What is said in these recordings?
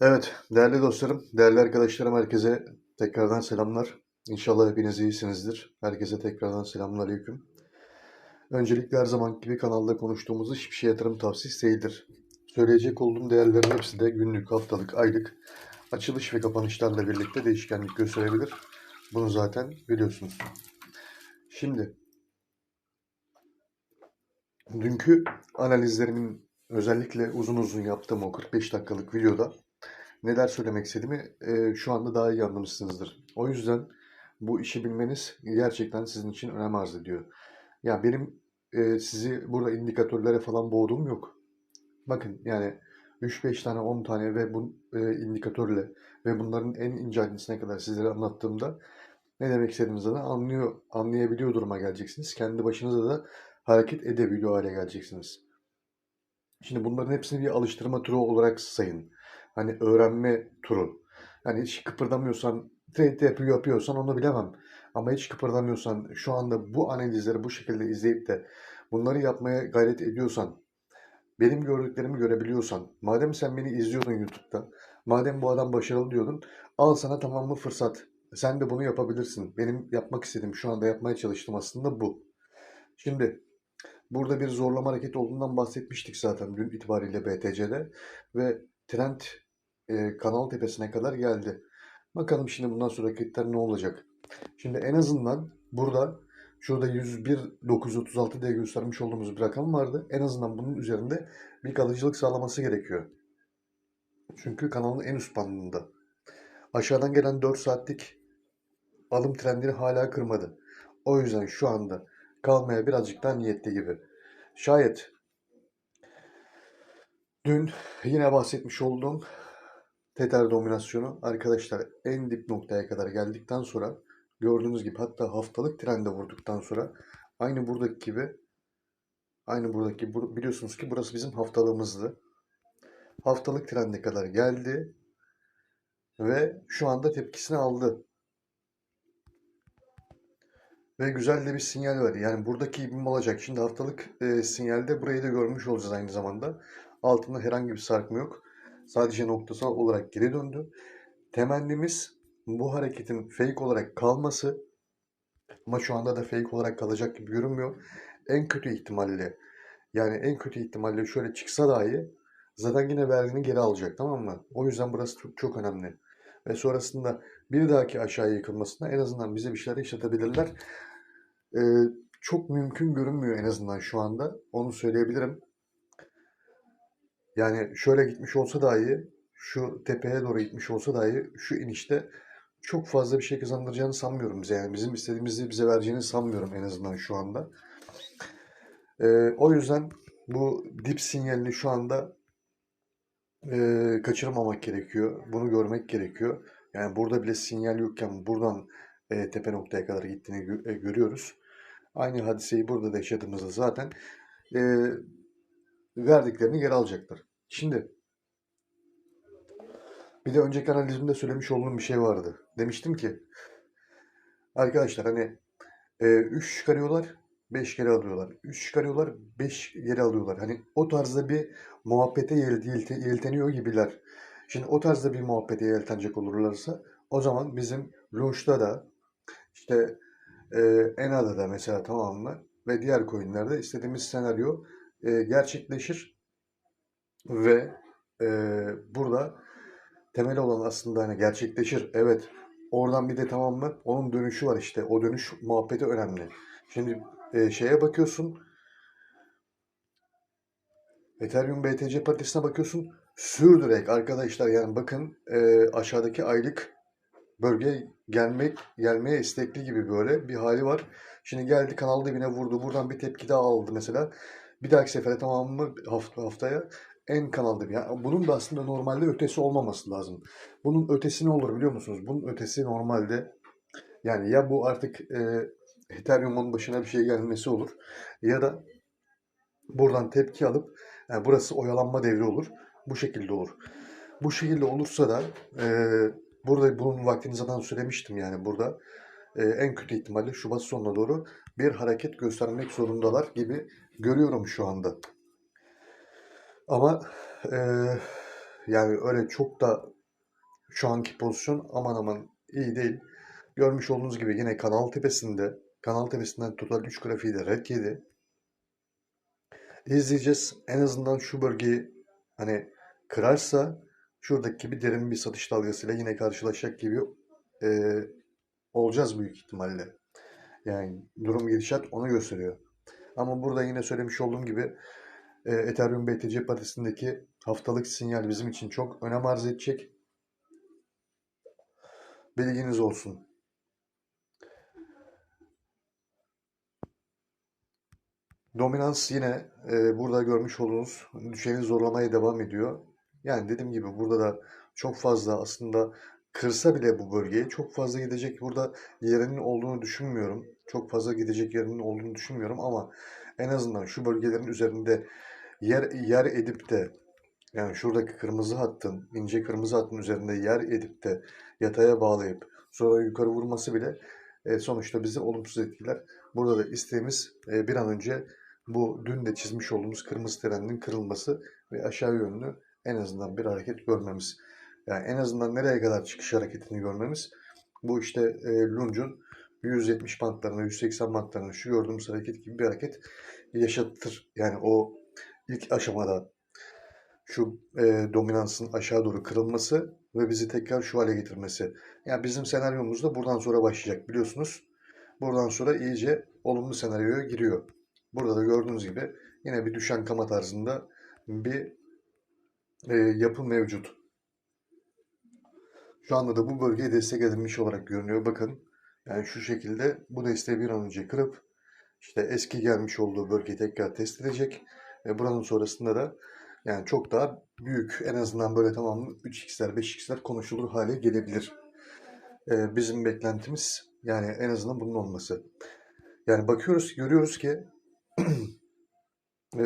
Evet, değerli dostlarım, değerli arkadaşlarım, herkese tekrardan selamlar. İnşallah hepiniz iyisinizdir. Herkese tekrardan selamünaleyküm. Öncelikle her zaman gibi kanalda konuştuğumuz hiçbir şey yatırım tavsiyesi değildir. Söyleyecek olduğum değerlerin hepsi de günlük, haftalık, aylık, açılış ve kapanışlarla birlikte değişkenlik gösterebilir. Bunu zaten biliyorsunuz. Şimdi, dünkü analizlerimin özellikle uzun uzun yaptığım o 45 dakikalık videoda neler söylemek istediğimi e, şu anda daha iyi anlamışsınızdır. O yüzden bu işi bilmeniz gerçekten sizin için önem arz ediyor. Ya benim e, sizi burada indikatörlere falan boğduğum yok. Bakın yani 3-5 tane 10 tane ve bu e, indikatörle ve bunların en ince ayrıntısına kadar sizlere anlattığımda ne demek istediğinizi de anlıyor, anlayabiliyor duruma geleceksiniz. Kendi başınıza da hareket edebiliyor hale geleceksiniz. Şimdi bunların hepsini bir alıştırma turu olarak sayın. Hani öğrenme turu. Yani hiç kıpırdamıyorsan, trade yapıyor, yapıyorsan onu bilemem. Ama hiç kıpırdamıyorsan, şu anda bu analizleri bu şekilde izleyip de bunları yapmaya gayret ediyorsan, benim gördüklerimi görebiliyorsan, madem sen beni izliyordun YouTube'da, madem bu adam başarılı diyordun, al sana tamamı fırsat. Sen de bunu yapabilirsin. Benim yapmak istediğim, şu anda yapmaya çalıştım aslında bu. Şimdi burada bir zorlama hareketi olduğundan bahsetmiştik zaten dün itibariyle BTC'de ve trend e, kanal tepesine kadar geldi. Bakalım şimdi bundan sonra hareketler ne olacak? Şimdi en azından burada şurada 101.936 diye göstermiş olduğumuz bir rakam vardı. En azından bunun üzerinde bir kalıcılık sağlaması gerekiyor. Çünkü kanalın en üst bandında. Aşağıdan gelen 4 saatlik alım trendini hala kırmadı. O yüzden şu anda kalmaya birazcık daha niyetli gibi. Şayet dün yine bahsetmiş olduğum Tether dominasyonu arkadaşlar en dip noktaya kadar geldikten sonra gördüğünüz gibi hatta haftalık trende vurduktan sonra aynı buradaki gibi aynı buradaki bur- biliyorsunuz ki burası bizim haftalığımızdı. Haftalık trende kadar geldi ve şu anda tepkisini aldı. Ve güzel de bir sinyal var. Yani buradaki ivme olacak. Şimdi haftalık e, sinyalde burayı da görmüş olacağız aynı zamanda. Altında herhangi bir sarkma yok. Sadece noktasal olarak geri döndü. Temennimiz bu hareketin fake olarak kalması ama şu anda da fake olarak kalacak gibi görünmüyor. En kötü ihtimalle yani en kötü ihtimalle şöyle çıksa dahi zaten yine vergini geri alacak tamam mı? O yüzden burası çok, çok önemli. Ve sonrasında bir dahaki aşağıya yıkılmasına en azından bize bir şeyler yaşatabilirler. Ee, çok mümkün görünmüyor en azından şu anda. Onu söyleyebilirim. Yani şöyle gitmiş olsa dahi, şu tepeye doğru gitmiş olsa dahi şu inişte çok fazla bir şey kazandıracağını sanmıyorum bize. Yani bizim istediğimizi bize vereceğini sanmıyorum en azından şu anda. Ee, o yüzden bu dip sinyalini şu anda e, kaçırmamak gerekiyor. Bunu görmek gerekiyor. Yani burada bile sinyal yokken buradan e, tepe noktaya kadar gittiğini gö- e, görüyoruz. Aynı hadiseyi burada da yaşadığımızda zaten e, verdiklerini geri alacaklar. Şimdi bir de önceki analizimde söylemiş olduğum bir şey vardı. Demiştim ki arkadaşlar hani 3 çıkarıyorlar 5 geri alıyorlar. 3 çıkarıyorlar 5 geri alıyorlar. Hani o tarzda bir muhabbete yel- yelte- yelteniyor gibiler. Şimdi o tarzda bir muhabbete yeltenecek olurlarsa o zaman bizim Lunch'ta da işte e, Ena'da da mesela tamam mı ve diğer coinlerde istediğimiz senaryo e, gerçekleşir ve e, burada temel olan aslında hani gerçekleşir. Evet. Oradan bir de tamam mı? Onun dönüşü var işte. O dönüş muhabbeti önemli. Şimdi e, şeye bakıyorsun. Ethereum BTC paritesine bakıyorsun. Sürdürek arkadaşlar yani bakın e, aşağıdaki aylık bölge gelmek gelmeye istekli gibi böyle bir hali var. Şimdi geldi kanal dibine vurdu. Buradan bir tepki daha aldı mesela. Bir dahaki sefere tamam mı hafta, haftaya en kanal dibi. Yani bunun da aslında normalde ötesi olmaması lazım. Bunun ötesi ne olur biliyor musunuz? Bunun ötesi normalde yani ya bu artık e, Ethereum'un başına bir şey gelmesi olur ya da buradan tepki alıp yani burası oyalanma devri olur. Bu şekilde olur. Bu şekilde olursa da e, burada bunun vaktini zaten söylemiştim yani burada e, en kötü ihtimalle Şubat sonuna doğru bir hareket göstermek zorundalar gibi görüyorum şu anda. Ama e, Yani öyle çok da şu anki pozisyon aman aman iyi değil. Görmüş olduğunuz gibi yine kanal tepesinde, kanal tepesinden total 3 grafiği de red yedi. İzleyeceğiz. En azından şu bölgeyi hani kırarsa şuradaki gibi derin bir satış dalgasıyla yine karşılaşacak gibi e, olacağız büyük ihtimalle. Yani durum gidişat onu gösteriyor. Ama burada yine söylemiş olduğum gibi e, Ethereum BTC paritesindeki haftalık sinyal bizim için çok önem arz edecek. Bilginiz olsun. Dominans yine e, burada görmüş olduğunuz düşeni zorlamaya devam ediyor. Yani dediğim gibi burada da çok fazla aslında kırsa bile bu bölgeyi çok fazla gidecek burada yerinin olduğunu düşünmüyorum. Çok fazla gidecek yerinin olduğunu düşünmüyorum ama en azından şu bölgelerin üzerinde yer yer edip de yani şuradaki kırmızı hattın, ince kırmızı hattın üzerinde yer edip de yataya bağlayıp sonra yukarı vurması bile e, sonuçta bizi olumsuz etkiler. Burada da isteğimiz e, bir an önce bu dün de çizmiş olduğumuz kırmızı trendin kırılması ve aşağı yönlü en azından bir hareket görmemiz. Yani en azından nereye kadar çıkış hareketini görmemiz. Bu işte e, Lunge'un 170 bantlarına, 180 bantlarına şu gördüğümüz hareket gibi bir hareket yaşatır. Yani o ilk aşamada şu e, dominansın aşağı doğru kırılması ve bizi tekrar şu hale getirmesi. Yani bizim senaryomuz da buradan sonra başlayacak biliyorsunuz. Buradan sonra iyice olumlu senaryoya giriyor. Burada da gördüğünüz gibi yine bir düşen kama tarzında bir e, yapı mevcut. Şu anda da bu bölgeye destek edilmiş olarak görünüyor. Bakın yani şu şekilde bu desteği bir an önce kırıp işte eski gelmiş olduğu bölgeyi tekrar test edecek. Ve buranın sonrasında da yani çok daha büyük en azından böyle tamamı 3x'ler 5x'ler konuşulur hale gelebilir. Ee, bizim beklentimiz yani en azından bunun olması. Yani bakıyoruz görüyoruz ki e,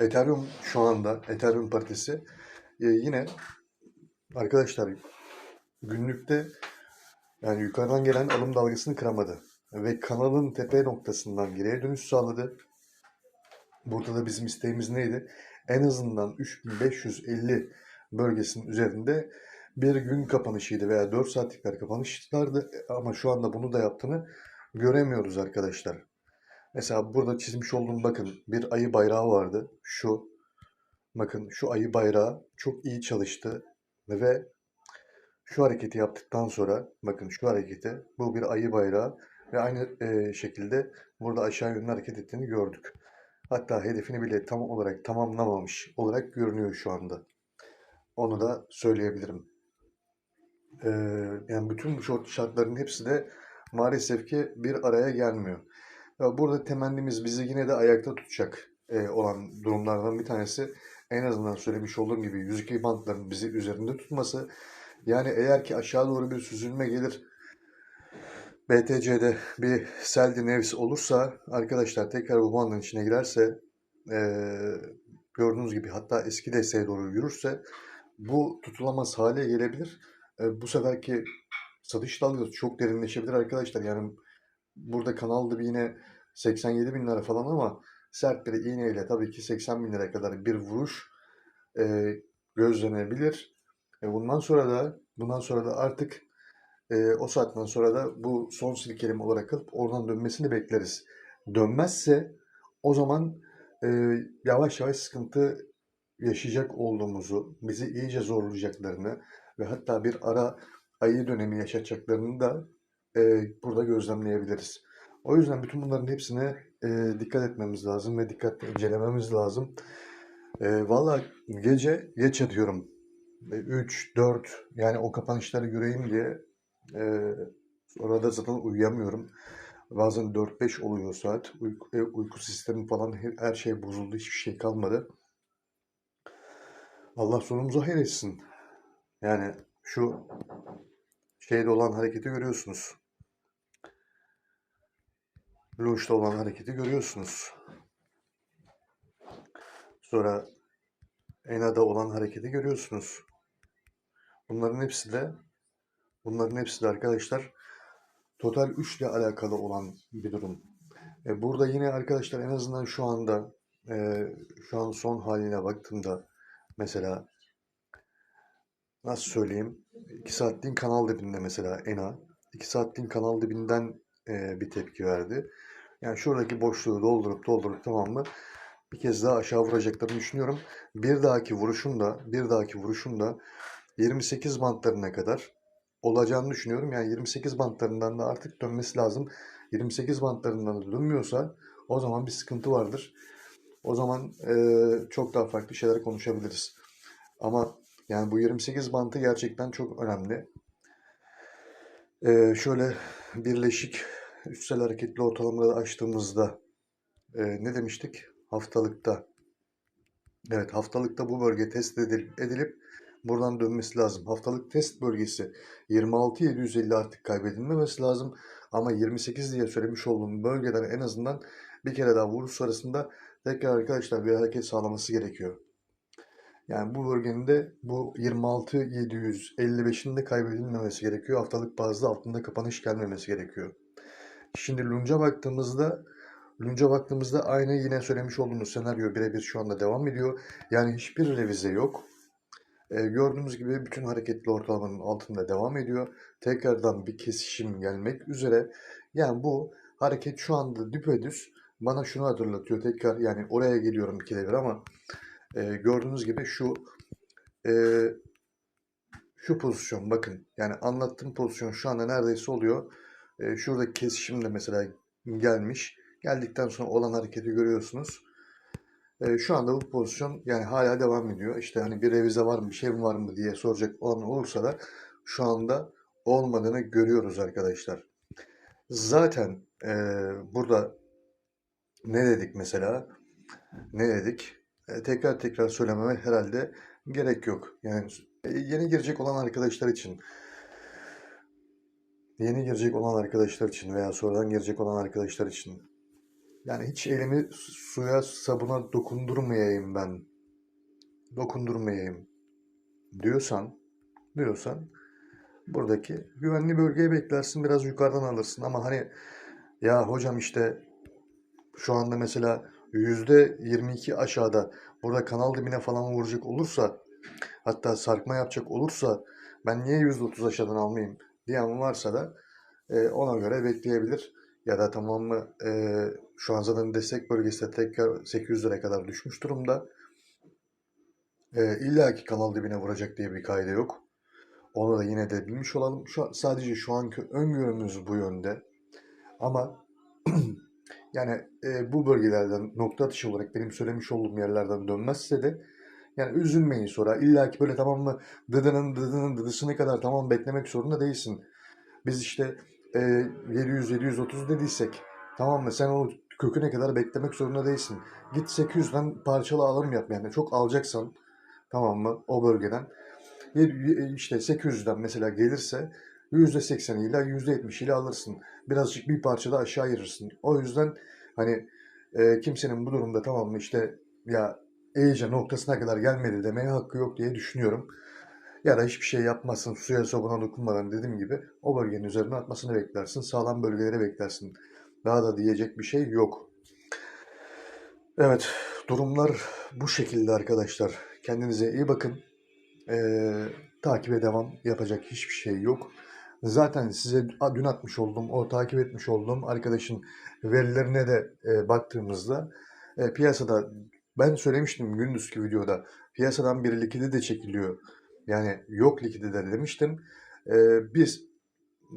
Ethereum şu anda Ethereum partisi e, yine arkadaşlar günlükte yani yukarıdan gelen alım dalgasını kıramadı. Ve kanalın tepe noktasından geriye dönüş sağladı. Burada da bizim isteğimiz neydi? En azından 3550 bölgesinin üzerinde bir gün kapanışıydı veya 4 saatlikler kapanışlardı. Ama şu anda bunu da yaptığını göremiyoruz arkadaşlar. Mesela burada çizmiş olduğum bakın bir ayı bayrağı vardı. Şu bakın şu ayı bayrağı çok iyi çalıştı ve şu hareketi yaptıktan sonra bakın şu hareketi bu bir ayı bayrağı ve aynı e, şekilde burada aşağı yönlü hareket ettiğini gördük. Hatta hedefini bile tam olarak tamamlamamış olarak görünüyor şu anda. Onu da söyleyebilirim. Ee, yani bütün bu short şartların hepsi de maalesef ki bir araya gelmiyor. Burada temennimiz bizi yine de ayakta tutacak e, olan durumlardan bir tanesi en azından söylemiş olduğum gibi 102 bantların bizi üzerinde tutması. Yani eğer ki aşağı doğru bir süzülme gelir BTC'de bir seldi nefs olursa arkadaşlar tekrar bu bandın içine girerse e, gördüğünüz gibi hatta eski desteğe doğru yürürse bu tutulamaz hale gelebilir. E, bu seferki satış dalgası çok derinleşebilir arkadaşlar. Yani burada kanalda bir yine 87 bin lira falan ama sert bir iğneyle tabii ki 80 bin lira kadar bir vuruş e, gözlenebilir. E, bundan sonra da bundan sonra da artık e, o saatten sonra da bu son silkeleme olarak alıp oradan dönmesini bekleriz. Dönmezse o zaman e, yavaş yavaş sıkıntı yaşayacak olduğumuzu, bizi iyice zorlayacaklarını ve hatta bir ara ayı dönemi yaşatacaklarını da e, burada gözlemleyebiliriz. O yüzden bütün bunların hepsine e, dikkat etmemiz lazım ve dikkatle incelememiz lazım. E, Valla gece geç yatıyorum. 3, 4 yani o kapanışları göreyim diye e, sonra da zaten uyuyamıyorum. Bazen 4-5 oluyor saat. Uyku, e, uyku sistemi falan her, her şey bozuldu. Hiçbir şey kalmadı. Allah sonumuzu hayır etsin. Yani şu şeyde olan hareketi görüyorsunuz. Lunch'ta olan hareketi görüyorsunuz. Sonra Ena'da olan hareketi görüyorsunuz. Bunların hepsi de bunların hepsi de arkadaşlar Total 3 ile alakalı olan bir durum. E, burada yine arkadaşlar en azından şu anda e, şu an son haline baktığımda mesela nasıl söyleyeyim 2 saatliğin kanal dibinde mesela ENA 2 saatliğin kanal dibinden e, bir tepki verdi. Yani şuradaki boşluğu doldurup doldurup tamam mı bir kez daha aşağı vuracaklarını düşünüyorum. Bir dahaki vuruşun da bir dahaki vuruşun da 28 bantlarına kadar olacağını düşünüyorum. Yani 28 bantlarından da artık dönmesi lazım. 28 bantlarından da dönmüyorsa o zaman bir sıkıntı vardır. O zaman e, çok daha farklı şeyler konuşabiliriz. Ama yani bu 28 bantı gerçekten çok önemli. E, şöyle birleşik üstsel hareketli ortalamaları açtığımızda e, ne demiştik? Haftalıkta. Evet haftalıkta bu bölge test edilip, buradan dönmesi lazım. Haftalık test bölgesi 26.750 artık kaybedilmemesi lazım. Ama 28 diye söylemiş olduğum bölgeden en azından bir kere daha vuruş sonrasında tekrar arkadaşlar bir hareket sağlaması gerekiyor. Yani bu bölgenin de bu 26.755'in de kaybedilmemesi gerekiyor. Haftalık bazda altında kapanış gelmemesi gerekiyor. Şimdi Lunch'a baktığımızda Lunch'a baktığımızda aynı yine söylemiş olduğumuz senaryo birebir şu anda devam ediyor. Yani hiçbir revize yok. Ee, gördüğünüz gibi bütün hareketli ortalamanın altında devam ediyor. Tekrardan bir kesişim gelmek üzere. Yani bu hareket şu anda düpedüz bana şunu hatırlatıyor. Tekrar yani oraya geliyorum ikide bir ama e, gördüğünüz gibi şu e, şu pozisyon bakın. Yani anlattığım pozisyon şu anda neredeyse oluyor. E, şuradaki kesişim de mesela gelmiş. Geldikten sonra olan hareketi görüyorsunuz. E, şu anda bu pozisyon yani hala devam ediyor. İşte hani bir revize var mı, bir şey mi var mı diye soracak olan olursa da şu anda olmadığını görüyoruz arkadaşlar. Zaten e, burada ne dedik mesela? Ne dedik? E, tekrar tekrar söylememe herhalde gerek yok. Yani e, yeni girecek olan arkadaşlar için yeni girecek olan arkadaşlar için veya sonradan girecek olan arkadaşlar için yani hiç elimi suya sabuna dokundurmayayım ben. Dokundurmayayım diyorsan diyorsan buradaki güvenli bölgeyi beklersin biraz yukarıdan alırsın ama hani ya hocam işte şu anda mesela %22 aşağıda burada kanal dibine falan vuracak olursa hatta sarkma yapacak olursa ben niye %30 aşağıdan almayayım diyen varsa da e, ona göre bekleyebilir. Ya da tamamı e, şu an zaten destek bölgesi de tekrar 800 lira kadar düşmüş durumda. E, İlla ki kanal dibine vuracak diye bir kaydı yok. Onu da yine de bilmiş olalım. Şu, sadece şu anki öngörümüz bu yönde. Ama yani e, bu bölgelerden nokta atışı olarak benim söylemiş olduğum yerlerden dönmezse de yani üzülmeyin sonra. İlla ki böyle tamam mı dıdının dıdının dıdısını kadar tamam beklemek zorunda değilsin. Biz işte e, 700-730 dediysek tamam mı sen o köküne kadar beklemek zorunda değilsin. Git 800'den parçalı alım yap yani çok alacaksan tamam mı o bölgeden işte 800'den mesela gelirse %80 ile %70 ile alırsın. Birazcık bir parça da aşağı ayırırsın. O yüzden hani e, kimsenin bu durumda tamam mı işte ya iyice noktasına kadar gelmedi demeye hakkı yok diye düşünüyorum. Ya da hiçbir şey yapmazsın suya sabuna dokunmadan dediğim gibi o bölgenin üzerine atmasını beklersin. Sağlam bölgeleri beklersin. Daha da diyecek bir şey yok. Evet durumlar bu şekilde arkadaşlar. Kendinize iyi bakın. Ee, takibe devam yapacak hiçbir şey yok. Zaten size dün atmış olduğum, o takip etmiş olduğum arkadaşın verilerine de e, baktığımızda e, piyasada ben söylemiştim gündüzki videoda piyasadan bir likidi de çekiliyor. Yani yok likidi de demiştim. E, bir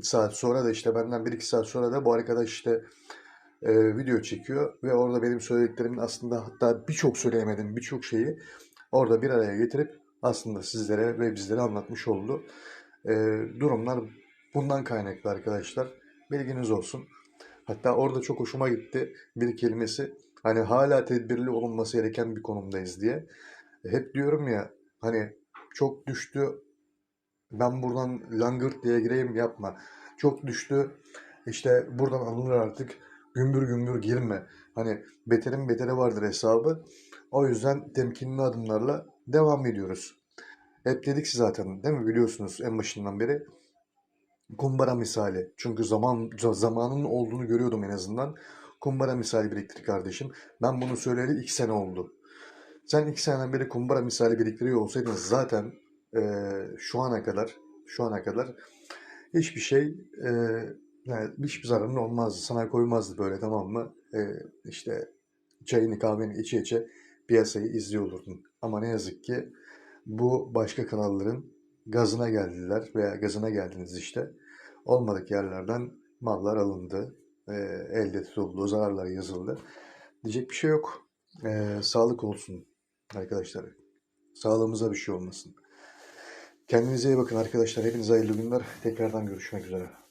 saat sonra da işte benden bir iki saat sonra da bu arkadaş işte e, video çekiyor ve orada benim söylediklerimin aslında hatta birçok söyleyemedim birçok şeyi orada bir araya getirip aslında sizlere ve bizlere anlatmış oldu. E, durumlar bundan kaynaklı arkadaşlar. Bilginiz olsun. Hatta orada çok hoşuma gitti bir kelimesi. Hani hala tedbirli olunması gereken bir konumdayız diye. Hep diyorum ya hani çok düştü ben buradan langırt diye gireyim yapma. Çok düştü işte buradan alınır artık gümbür gümbür girme. Hani beterin betere vardır hesabı. O yüzden temkinli adımlarla devam ediyoruz. Hep dedik zaten değil mi biliyorsunuz en başından beri. Kumbara misali. Çünkü zaman zamanın olduğunu görüyordum en azından. Kumbara misali biriktir kardeşim. Ben bunu söyleyeli iki sene oldu. Sen iki seneden beri kumbara misali biriktiriyor olsaydın zaten e, şu ana kadar şu ana kadar hiçbir şey e, yani hiçbir zararın olmazdı. Sana koymazdı böyle tamam mı? E, işte çayını kahveni içe içe piyasayı izliyor olurdun. Ama ne yazık ki bu başka kanalların gazına geldiler veya gazına geldiniz işte. Olmadık yerlerden mallar alındı. E, elde tutuldu, zararlar yazıldı. Diyecek bir şey yok. E, sağlık olsun arkadaşlar. Sağlığımıza bir şey olmasın. Kendinize iyi bakın arkadaşlar. Hepinize hayırlı günler. Tekrardan görüşmek üzere.